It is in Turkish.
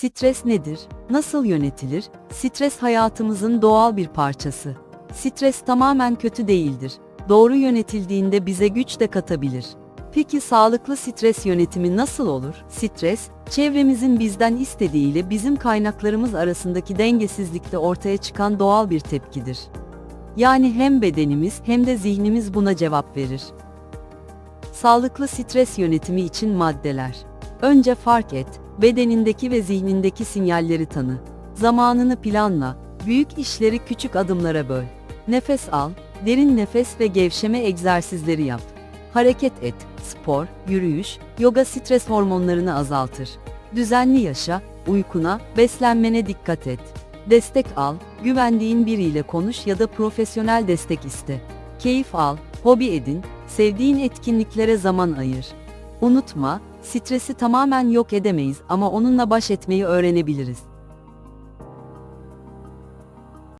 Stres nedir? Nasıl yönetilir? Stres hayatımızın doğal bir parçası. Stres tamamen kötü değildir. Doğru yönetildiğinde bize güç de katabilir. Peki sağlıklı stres yönetimi nasıl olur? Stres, çevremizin bizden istediğiyle bizim kaynaklarımız arasındaki dengesizlikte ortaya çıkan doğal bir tepkidir. Yani hem bedenimiz hem de zihnimiz buna cevap verir. Sağlıklı stres yönetimi için maddeler. Önce fark et, bedenindeki ve zihnindeki sinyalleri tanı. Zamanını planla, büyük işleri küçük adımlara böl. Nefes al, derin nefes ve gevşeme egzersizleri yap. Hareket et, spor, yürüyüş, yoga stres hormonlarını azaltır. Düzenli yaşa, uykuna, beslenmene dikkat et. Destek al, güvendiğin biriyle konuş ya da profesyonel destek iste. Keyif al, hobi edin, sevdiğin etkinliklere zaman ayır. Unutma, stresi tamamen yok edemeyiz ama onunla baş etmeyi öğrenebiliriz.